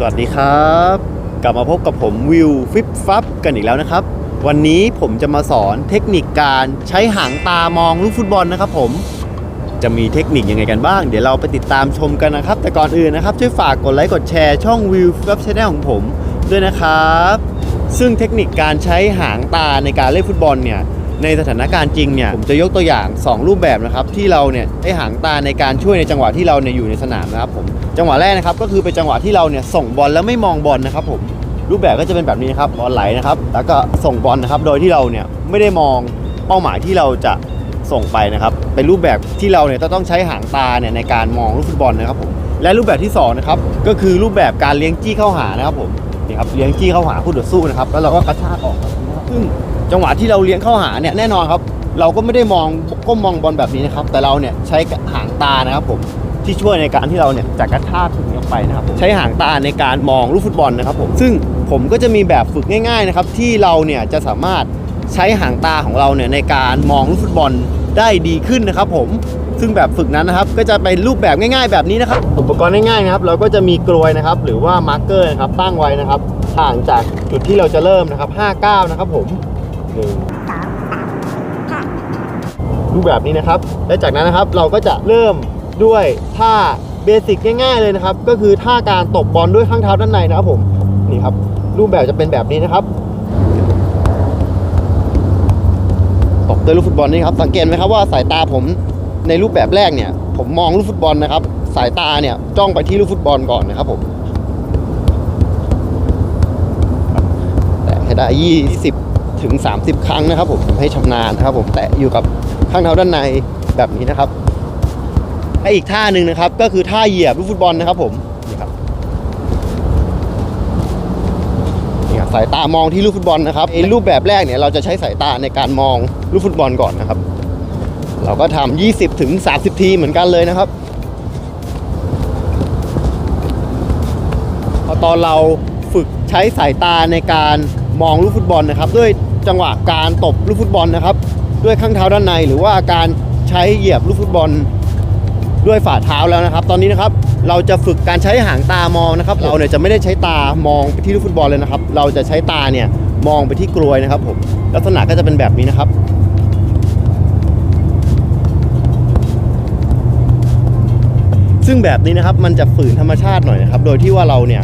สวัสดีครับ กลับมาพบกับผมวิวฟิปฟับกันอีกแล้วนะครับ วันนี้ผมจะมาสอนเทคนิคการใช้หางตามองลูกฟุตบอลนะครับผมจะมีเทคนิคยังไงกันบ้าง เดี๋ยวเราไปติดตามชมกันนะครับ แต่ก่อนอื่นนะครับ ช่วยฝากกดไลค์กดแชร์ช่องวิวฟิปฟับชแนลของผมด้วยนะครับ ซึ่งเทคนิคการใช้หางตาในการเล่นฟุตบอลเนี่ย ในสถานการณ์จริงเนี่ยผมจะยกตัวอย่าง 2 รูปแบบนะครับที่เราเนี่ยได้หางตาในการช่วยในจังหวะที่เราเนี่ยอยู่ในสนามนะครับผมจังหวะแรกนะครับก็คือเป็นจังหวะที่เราเนี่ยส่งบอลแล้วไม่มองบอลนะครับผมรูปแบบก็จะเป็นแบบนี้ครับบอลไหลนะครับแล้วก็ส่งบอลนะครับโดยที่เราเนี่ยไม่ได้มองเป้าหมายที่เราจะส่งไปนะครับเป็นรูปแบบที่เราเนี่ยต้องใช้หางตาเนี่ยในการมองลูกฟุตบอลนะครับผมและรูปแบบที่สองนะครับก็คือรูปแบบการเลี้ยงจี้เข้าหานะครับผมนี่ครับเลี้ยงจี้เข้าหาคู่ต่อสู้นะครับแล้วเราก็กระชากออกครับ ซึ่งจังหวะที่เราเลี้ยงเข้าหาเนี่ยแน่นอนครับ เราก็ไม่ได้มองก้มมองบอลแบบนี้นะครับ แต่เราเนี่ยใช้หางตานะครับผมที่ช่วยในการที่เราเนี่ยจะกระชากถึงออกไปนะครับใช้หางตาในการมองลูกฟุตบอลนะครับผมซึ่งผมก็จะมีแบบฝึกง่าย ๆนะครับ ที่เราเนี่ยจะสามารถใช้หางตาของเราเนี่ยในการมองลูกฟุตบอลได้ดีขึ้นนะครับผมซึ่งแบบฝึกนั้นนะครับ ก็จะเป็นรูปแบบง่าย ๆ แบบนี้นะครับ อุปกรณ์ง่ายๆนะครับ เราก็จะมีกลวยนะครับ หรือว่ามาร์กเกอร์นะครับตั้งไว้นะครับ ห่างจากจุดที่เราจะเริ่มนะครับ 59 นะครับผมหนึ่งรูปแบบนี้นะครับ และจากนั้นนะครับเราก็จะเริ่มด้วยท่าเบสิกง่ายๆเลยนะครับ ก็คือท่าการตบบอลด้วยข้างเท้าด้านในนะครับผมนี่ครับ รูปแบบจะเป็นแบบนี้นะครับตบด้วยลูกฟุตบอลนี่ครับ สังเกตไหมครับว่าสายตาผมในรูปแบบแรกเนี่ย ผมมองลูกฟุตบอลนะครับ สายตาเนี่ยจ้องไปที่ลูกฟุตบอลก่อนนะครับผมแต่ให้ ได้ 20 ถึง 30 ครั้งนะครับผมให้ชำนาญนะครับผมแตะอยู่กับข้างเท้าด้านในแบบนี้นะครับให้อีกท่าหนึ่งนะครับ ก็คือท่าเหยียบลูกฟุตบอลนะครับผมนี่ครับนี่ครับสายตามองที่ลูกฟุตบอลนะครับไอ้รูปแบบแรกเนี่ยเราจะใช้สายตาในการมองลูกฟุตบอลก่อนนะครับ เราก็ทำ20 ถึง 30 ทีเหมือนกันเลยนะครับพอตอนเราฝึกใช้สายตาในการ มองลูกฟุตบอลนะครับด้วยจังหวะการตบลูกฟุตบอลนะครับ ด้วยข้างเท้าด้านใน หรือว่าการใช้เหยียบลูกฟุตบอลด้วยฝ่าเท้าแล้วนะครับ ตอนนี้นะครับเราจะฝึกการใช้หางตามองนะครับ เราเนี่ยจะไม่ได้ใช้ตามองไปที่ลูกฟุตบอลเลยนะครับ เราจะใช้ตาเนี่ยมองไปที่กลวยนะครับผมลักษณะก็จะเป็นแบบนี้นะครับซึ่งแบบนี้นะครับมันจะฝืนธรรมชาติหน่อยนะครับ โดยที่ว่าเราเนี่ย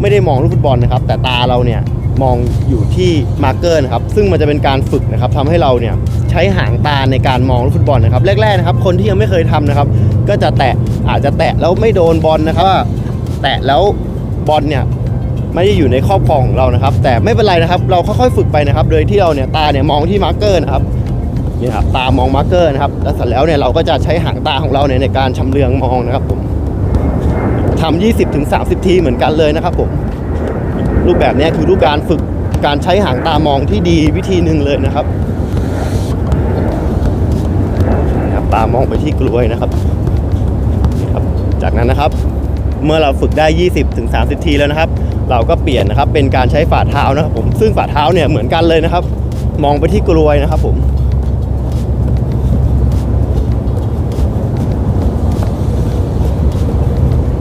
ไม่ได้มองลูกฟุตบอลนะครับ แต่ตาเราเนี่ย มองอยู่ที่มาร์เกอร์นะครับซึ่งมันจะเป็นการฝึกนะครับทำให้เราเนี่ยใช้หางตาในการมองลูกฟุตบอลนะครับแรกๆนะครับคนที่ยังไม่เคยทำนะครับ ก็จะแตะอาจจะแตะแล้วไม่โดนบอลนะครับแตะแล้วบอลเนี่ยไม่ได้อยู่ในครอบครองของเรานะครับ แต่ไม่เป็นไรนะครับ เราค่อยๆฝึกไปนะครับ โดยที่เราเนี่ยตาเนี่ยมองที่มาร์เกอร์นะครับนี่ครับตามองมาร์เกอร์นะครับแล้วเสร็จแล้วเนี่ยเราก็จะใช้หางตาของเราเนี่ยในการชำเลืองมองนะครับผมทำ20-30 ทีเหมือนกันเลยนะครับผม รูปแบบนี้คือรูปการฝึกการใช้หางตามองที่ดีวิธีหนึ่งเลยนะครับตามองไปที่กล้วยนะครับครับจากนั้นนะครับ เมื่อเราฝึกได้ 20ถึง30ทีแล้วนะครับ เราก็เปลี่ยนนะครับเป็นการใช้ฝ่าเท้านะครับผมซึ่งฝ่าเท้าเนี่ยเหมือนกันเลยนะครับ มองไปที่กล้วยนะครับผม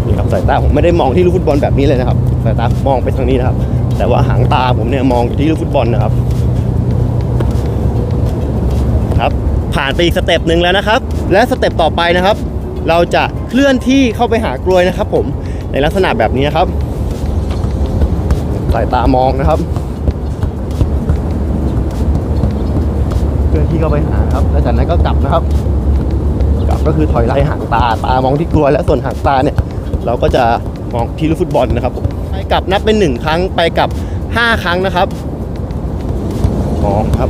นี่ครับสายตาผมไม่ได้มองที่ลูกฟุตบอลแบบนี้เลยนะครับสายตามองไปทางนี้นะครับ แต่ว่าหางตาผมเนี่ยมองอยู่ที่ลูกฟุตบอลนะครับ ครับ ผ่านไปอีกสเต็ปหนึ่งแล้วนะครับ และสเต็ปต่อไปนะครับ เราจะเคลื่อนที่เข้าไปหากลวยนะครับ ผมในลักษณะแบบนี้นะครับสายตามองนะครับเคลื่อนที่เข้าไปหาครับ แล้วจากนั้นก็กลับนะครับ กลับก็คือถอยไล่หางตาตามองที่กลวยและส่วนหางตาเนี่ย เราก็จะมองที่ลูกฟุตบอลนะครับผมไปกลับนับเป็นหนึ่งครั้งไปกลับห้าครั้งนะครับมองครับ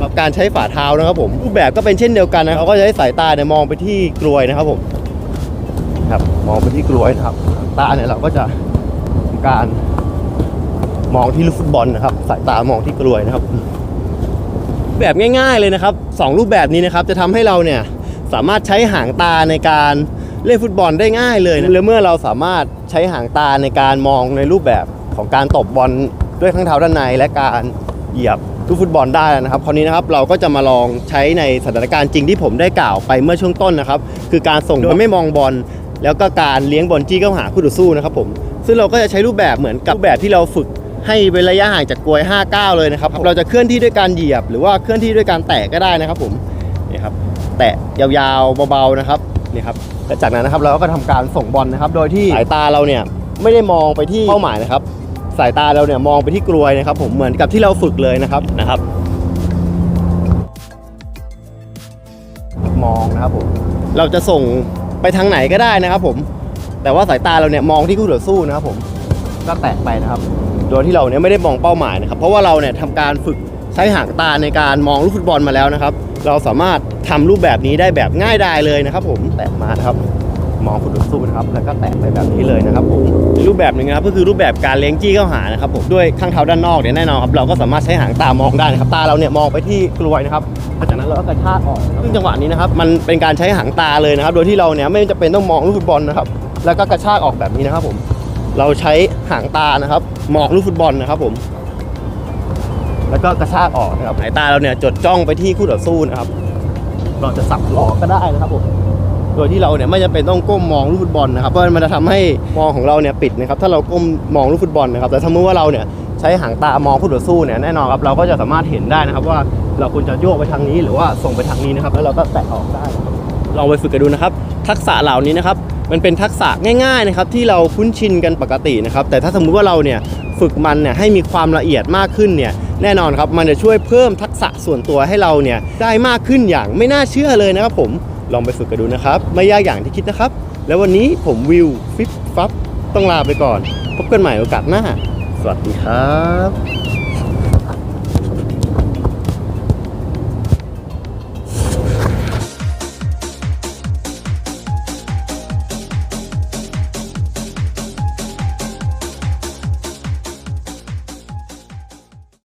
กับการใช้ฝ่าเท้านะครับผมรูปแบบก็เป็นเช่นเดียวกันนะครับเขาก็จะใช้สายตาเนี่ยมองไปที่กลวยนะครับผมครับมองไปที่กลวยนะครับตาเนี่ยเราก็จะทำการ มองที่ลูกฟุตบอลนะครับ สายตามองที่กลวยนะครับ แบบง่าย ๆเลยนะครับสองรูปแบบนี้นะครับจะทำให้เราเนี่ยสามารถใช้หางตาในการเล่นฟุตบอลได้ง่ายเลยนะแล้วเมื่อเราสามารถใช้หางตาในการมองในรูปแบบของการตบบอลด้วยข้างเท้าด้านในและการเหยียบลูกฟุตบอลได้นะครับคราวนี้นะครับเราก็จะมาลองใช้ในสถานการณ์จริงที่ผมได้กล่าวไปเมื่อช่วงต้นนะครับ คือการส่งโดยไม่มองบอลแล้วก็การเลี้ยงบอลจี้เข้าหาคู่ต่อสู้นะครับผมซึ่งเราก็จะใช้รูปแบบเหมือนกับรูปแบบที่เราฝึก ให้เว้นระยะห่างจากกลวย5ก้าวเลยนะครับ เราจะเคลื่อนที่ด้วยการเหยียบ หรือว่าเคลื่อนที่ด้วยการแตะก็ได้นะครับผมนี่ครับแตะยาวๆเบาๆนะครับนี่ครับและจากนั้นนะครับเราก็ทำการส่งบอลนะครับ โดยที่สายตาเราเนี่ยไม่ได้มองไปที่เป้าหมายนะครับ สายตาเราเนี่ยมองไปที่กลวยนะครับ ผมเหมือนกับที่เราฝึกเลยนะครับนะครับ มองนะครับผมเราจะส่งไปทางไหนก็ได้นะครับ ผม แต่ว่าสายตาเราเนี่ยมองที่คู่ต่อสู้นะครับ ผมก็แตะไปนะครับ โดยที่เราเนี่ยไม่ได้มองเป้าหมายนะครับ เพราะว่าเราเนี่ยทำการฝึกใช้หางตาในการมองลูกฟุตบอลมาแล้วนะครับ เราสามารถทำรูปแบบนี้ได้แบบง่ายดายเลยนะครับ ผมแตะมานะครับมองคู่ต่อสู้นะครับแล้วก็แตะไปแบบนี้เลยนะครับผมรูปแบบหนึ่งนะครับก็คือรูปแบบการเลี้ยงจี้เข้าหานะครับผมด้วยข้างเท้าด้านนอกเนี่ยแน่นอนครับเราก็สามารถใช้หางตามองได้นะครับตาเราเนี่ยมองไปที่กลวยนะครับหลังจากนั้นเราก็กระชากออกซึ่งจังหวะนี้นะครับมันเป็นการใช้หางตาเลยนะครับ โดยที่เราเนี่ยไม่จำเป็นต้องมองลูกฟุตบอลนะครับแล้วก็กระชากออกแบบนี้นะครับผม เราใช้หางตานะครับมองลูกฟุตบอลนะครับผม แล้วก็กระชากออกนะครับสายตาเราเนี่ยจดจ้องไปที่คู่ต่อสู้นะครับ เราจะสับหลอกก็ได้นะครับผมโดยที่เราเนี่ยไม่จำเป็นต้องก้มมองลูกฟุตบอลนะครับเพราะมันจะทำให้มองของเราเนี่ยปิดนะครับ ถ้าเราก้มมองลูกฟุตบอลนะครับ แต่สมมติว่าเราเนี่ยใช้หางตามองคู่ต่อสู้เนี่ยแน่นอนครับเราก็จะสามารถเห็นได้นะครับ ว่าเราควรจะโยกไปทางนี้หรือว่าส่งไปทางนี้นะครับ แล้วเราก็แตะออกได้ลองไปฝึกกันดูนะครับ ทักษะเหล่านี้นะครับ มันเป็นทักษะง่ายๆนะครับที่เราคุ้นชินกันปกตินะครับแต่ถ้าสมมุติว่าเราเนี่ยฝึกมันเนี่ยให้มีความละเอียดมากขึ้นเนี่ยแน่นอนครับมันจะช่วยเพิ่มทักษะส่วนตัวให้เราเนี่ยได้มากขึ้นอย่างไม่น่าเชื่อเลยนะครับผมลองไปฝึกกันดูนะครับไม่ยากอย่างที่คิดนะครับ แล้ววันนี้ผมวิวฟิปฟับต้องลาไปก่อน พบกันใหม่โอกาสหน้า สวัสดีครับ